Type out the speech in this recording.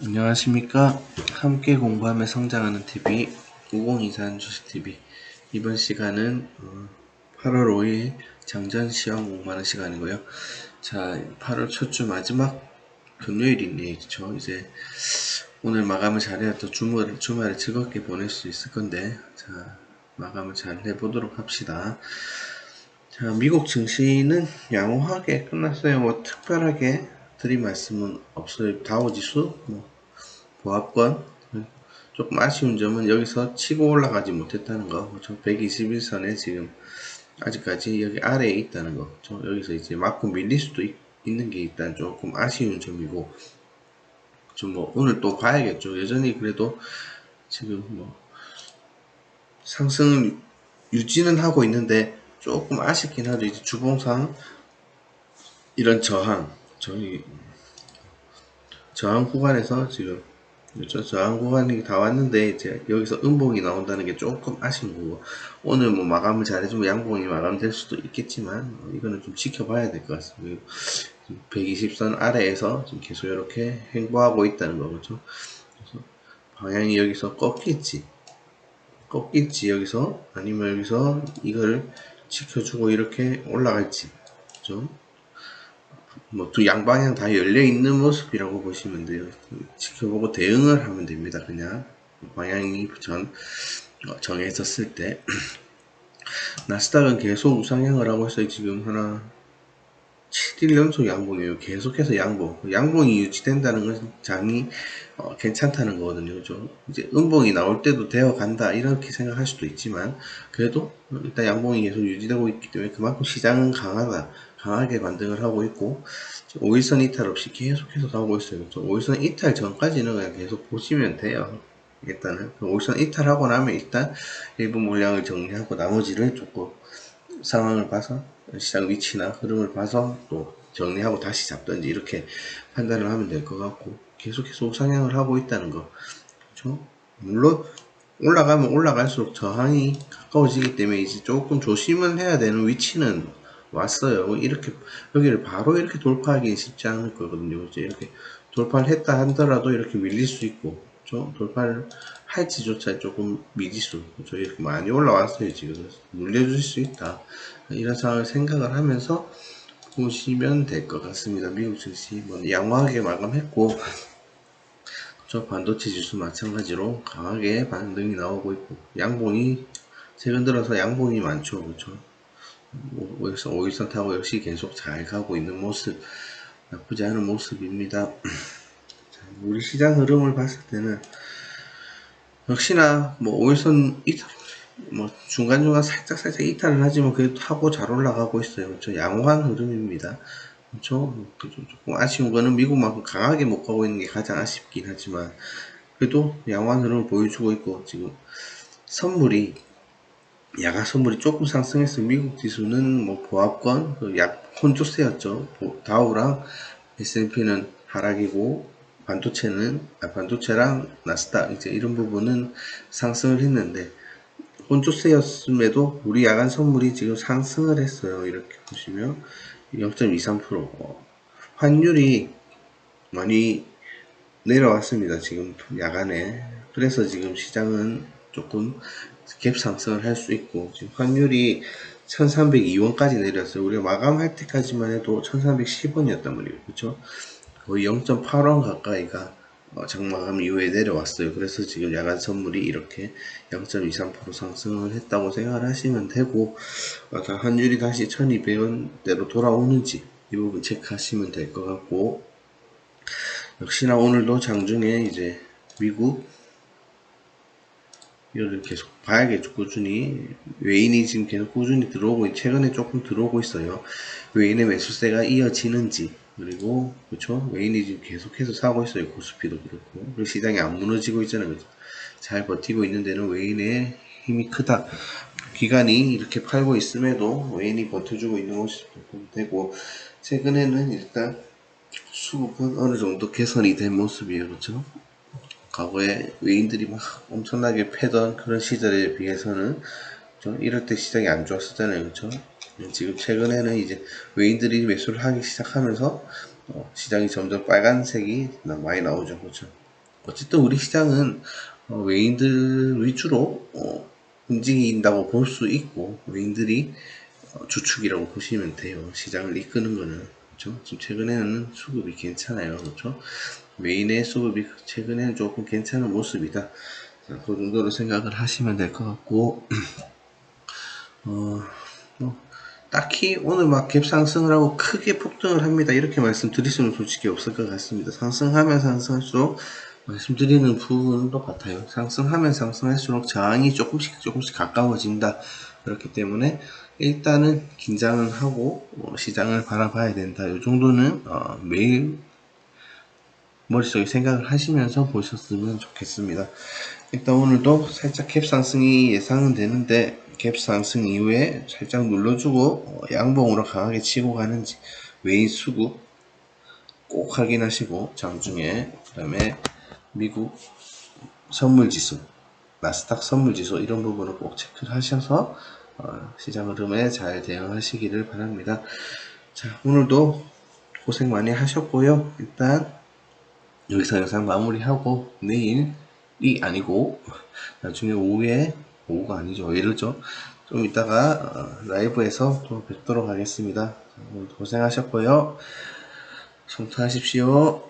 안녕하십니까. 함께 공부하며 성장하는 TV 5023 주식TV 이번 시간은 8월 5일 장전 시험 공부하는 시간이고요. 자, 8월 첫주 마지막 금요일이네요. 그쵸? 이제 오늘 마감을 잘해야 또 주말, 주말에 즐겁게 보낼 수 있을 건데 자, 마감을 잘 해보도록 합시다. 자, 미국 증시는 양호하게 끝났어요. 뭐 특별하게 드릴 말씀은 없어요. 다우지수, 뭐, 보합권. 조금 아쉬운 점은 여기서 치고 올라가지 못했다는 거. 그렇죠? 121선에 지금 아직까지 여기 아래에 있다는 거. 그렇죠? 여기서 이제 맞고 밀릴 수도 있, 는게 일단 조금 아쉬운 점이고. 좀 뭐, 오늘 또 봐야겠죠. 여전히 그래도 지금 뭐, 상승을 유지는 하고 있는데 조금 아쉽긴 하죠. 이제 주봉상 이런 저항, 저희 저항 구간에서 지금 그렇죠? 저항 구간이 다 왔는데 이제 여기서 음봉이 나온다는 게 조금 아쉬운 거고 오늘 뭐 마감을 잘해주면 양봉이 마감될 수도 있겠지만 어, 이거는 좀 지켜봐야 될 것 같습니다. 120선 아래에서 지금 계속 이렇게 행보하고 있다는 거죠. 그래서 방향이 여기서 꺾일지 꺾일지 여기서 아니면 여기서 이걸 지켜주고 이렇게 올라갈지 좀 뭐 두 양방향 다 열려 있는 모습이라고 보시면 돼요. 지켜보고 대응을 하면 됩니다. 그냥 방향이 전 어, 정해졌을 때 나스닥은 계속 우상향을 하고 있어요. 지금 하나 7일 연속 양봉이에요. 계속해서 양봉. 양봉이 유지된다는 것은 장이 어, 괜찮다는 거거든요. 그죠? 이제 음봉이 나올 때도 되어 간다. 이렇게 생각할 수도 있지만, 그래도 일단 양봉이 계속 유지되고 있기 때문에 그만큼 시장은 강하다. 강하게 반등을 하고 있고, 5일선 이탈 없이 계속해서 가고 있어요. 그죠? 5일선 이탈 전까지는 그냥 계속 보시면 돼요. 일단은. 5일선 이탈하고 나면 일단 일부 물량을 정리하고 나머지를 조금 상황을 봐서 시장 위치나 흐름을 봐서 또 정리하고 다시 잡든지 이렇게 판단을 하면 될 것 같고 계속해서 우상향을 하고 있다는 거 그렇죠? 물론 올라가면 올라갈수록 저항이 가까워지기 때문에 이제 조금 조심을 해야 되는 위치는 왔어요. 이렇게 여기를 바로 이렇게 돌파하기 쉽지 않을 거거든요. 이제 이렇게 돌파를 했다 하더라도 이렇게 밀릴 수 있고 그렇죠? 돌파를 할지조차 조금 미지수 그렇죠? 이렇게 많이 올라왔어요. 지금 물려줄 수 있다. 이런 상황을 생각을 하면서 보시면 될 것 같습니다. 미국 증시 뭐 양호하게 마감했고 저 반도체 지수 마찬가지로 강하게 반등이 나오고 있고 양봉이 최근 들어서 양봉이 많죠. 그렇죠? 오일선, 오일선 타고 역시 계속 잘 가고 있는 모습 나쁘지 않은 모습입니다. 우리 시장 흐름을 봤을 때는 역시나 뭐 오일선 이탈 뭐 중간중간 살짝 살짝 이탈을 하지만 그래도 타고 잘 올라가고 있어요. 그렇죠? 양호한 흐름입니다. 그렇죠? 조금 아쉬운 거는 미국만큼 강하게 못 가고 있는 게 가장 아쉽긴 하지만 그래도 양호한 흐름을 보여주고 있고 지금 선물이 야간 선물이 조금 상승해서 미국 지수는 뭐 보합권 그약 혼조세였죠. 다우랑 S&P는 하락이고 반도체는 아, 반도체랑 나스닥 이제 이런 부분은 상승을 했는데 혼조세였음에도 우리 야간 선물이 지금 상승을 했어요. 이렇게 보시면 0.23% 환율이 많이 내려왔습니다. 지금 야간에 그래서 지금 시장은 조금 갭 상승을 할 수 있고 지금 환율이 1302원까지 내렸어요. 우리가 마감할 때까지만 해도 1310원이었단 말이에요. 그렇죠? 거의 0.8원 가까이가 어, 장마감 이후에 내려왔어요. 그래서 지금 야간 선물이 이렇게 0.23% 상승을 했다고 생각을 하시면 되고 어, 환율이 다시 1200원대로 돌아오는지 이 부분 체크하시면 될 것 같고 역시나 오늘도 장중에 이제 미국 이거를 계속 봐야겠죠 꾸준히. 외인이 지금 계속 꾸준히 들어오고 최근에 조금 들어오고 있어요. 외인의 매수세가 이어지는지 그리고 그렇죠 외인이 지금 계속해서 사고 있어요. 고스피도 그렇고. 그리고 시장이 안 무너지고 있잖아요? 잘 버티고 있는 데는 외인의 힘이 크다. 기간이 이렇게 팔고 있음에도 외인이 버텨주고 있는 것이 되고 최근에는 일단 수급은 어느 정도 개선이 된 모습이에요. 그렇죠 과거에 외인들이 막 엄청나게 패던 그런 시절에 비해서는 좀 이럴 때 시장이 안 좋았었잖아요. 그렇죠? 지금 최근에는 이제 외인들이 매수를 하기 시작하면서 어, 시장이 점점 빨간색이 많이 나오죠. 그렇죠? 어쨌든 우리 시장은 어, 외인들 위주로 어, 움직인다고 볼 수 있고 외인들이 어, 주축이라고 보시면 돼요. 시장을 이끄는 거는 그렇죠. 지금 최근에는 수급이 괜찮아요. 그렇죠. 외인의 수급이 최근에는 조금 괜찮은 모습이다. 자, 그 정도로 생각을 하시면 될 것 같고 어, 뭐, 딱히 오늘 막 갭 상승을 하고 크게 폭등을 합니다. 이렇게 말씀드릴 수는 솔직히 없을 것 같습니다. 상승하면 상승할수록 말씀드리는 부분은 똑같아요. 상승하면 상승할수록 저항이 조금씩 조금씩 가까워진다. 그렇기 때문에 일단은 긴장은 하고 어, 시장을 바라봐야 된다. 이 정도는 어, 매일 머릿속에 생각을 하시면서 보셨으면 좋겠습니다. 일단 오늘도 살짝 캡 상승이 예상은 되는데 캡 상승 이후에 살짝 눌러주고 어, 양봉으로 강하게 치고 가는지 외인 수급 꼭 확인하시고 장중에 그 다음에 미국 선물 지수 나스닥 선물 지수 이런 부분을 꼭 체크를 하셔서 어, 시장 흐름에 잘 대응하시기를 바랍니다. 자 오늘도 고생 많이 하셨고요. 일단 여기서 영상 마무리하고 내일이 아니고 나중에 오후에 오후가 아니죠. 이르죠. 좀 이따가 어, 라이브에서 또 뵙도록 하겠습니다. 오늘 고생하셨고요. 성투하십시오